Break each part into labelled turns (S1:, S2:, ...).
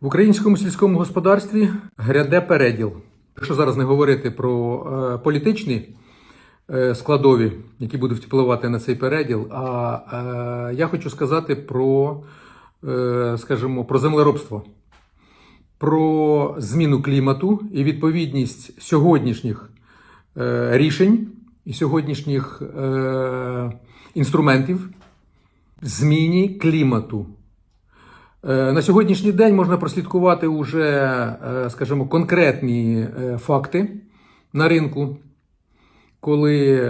S1: В українському сільському господарстві гряде переділ. Якщо зараз не говорити про е, політичні е, складові, які будуть впливати на цей переділ, а е, я хочу сказати про, е, скажімо, про землеробство, про зміну клімату і відповідність сьогоднішніх е, рішень і сьогоднішніх е, інструментів зміні клімату. Е, На сьогоднішній день можна прослідкувати уже, е, скажімо, конкретні е, факти на ринку, коли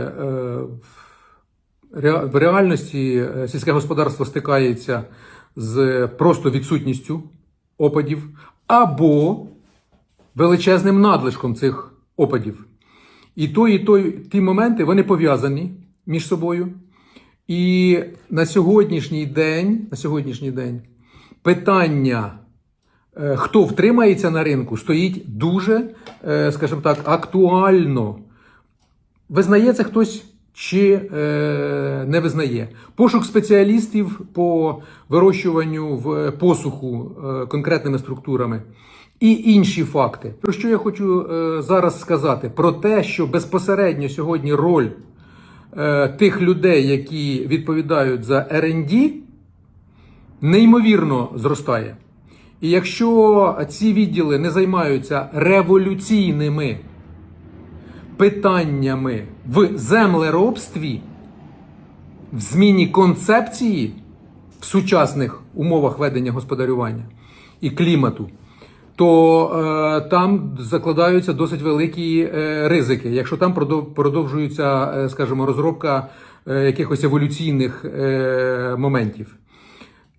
S1: в реальності сільське господарство стикається з просто відсутністю опадів або величезним надлишком цих опадів. І той, і той, ті моменти вони пов'язані між собою. І на сьогоднішній день, на сьогоднішній день питання, е, хто втримається на ринку, стоїть дуже, е, скажімо так, актуально. Визнає це хтось чи е, не визнає. Пошук спеціалістів по вирощуванню в посуху конкретними структурами. І інші факти. Про що я хочу е, зараз сказати? Про те, що безпосередньо сьогодні роль е, тих людей, які відповідають за R&D, неймовірно зростає. І якщо ці відділи не займаються революційними питаннями в землеробстві, в зміні концепції в сучасних умовах ведення господарювання і клімату, то е, там закладаються досить великі е, ризики. Якщо там продов- продовжується, е, скажімо, розробка е, якихось еволюційних е, моментів.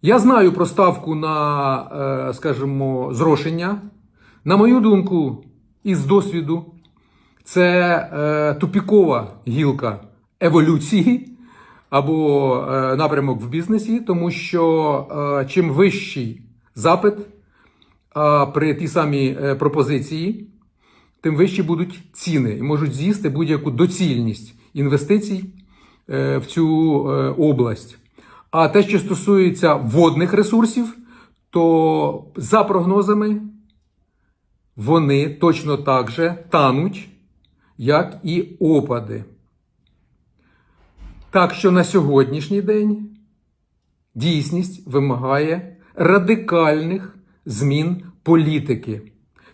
S1: Я знаю про ставку на, е, скажімо, зрошення. На мою думку, із досвіду, це е, тупікова гілка еволюції або е, напрямок в бізнесі, тому що чим вищий запит при тій самій пропозиції, тим вищі будуть ціни і можуть з'їсти будь-яку доцільність інвестицій в цю область. А те, що стосується водних ресурсів, то за прогнозами вони точно так же тануть, як і опади. Так що на сьогоднішній день дійсність вимагає радикальних змін політики.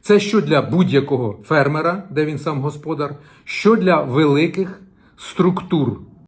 S1: Це що для будь-якого фермера, де він сам господар, що для великих структур.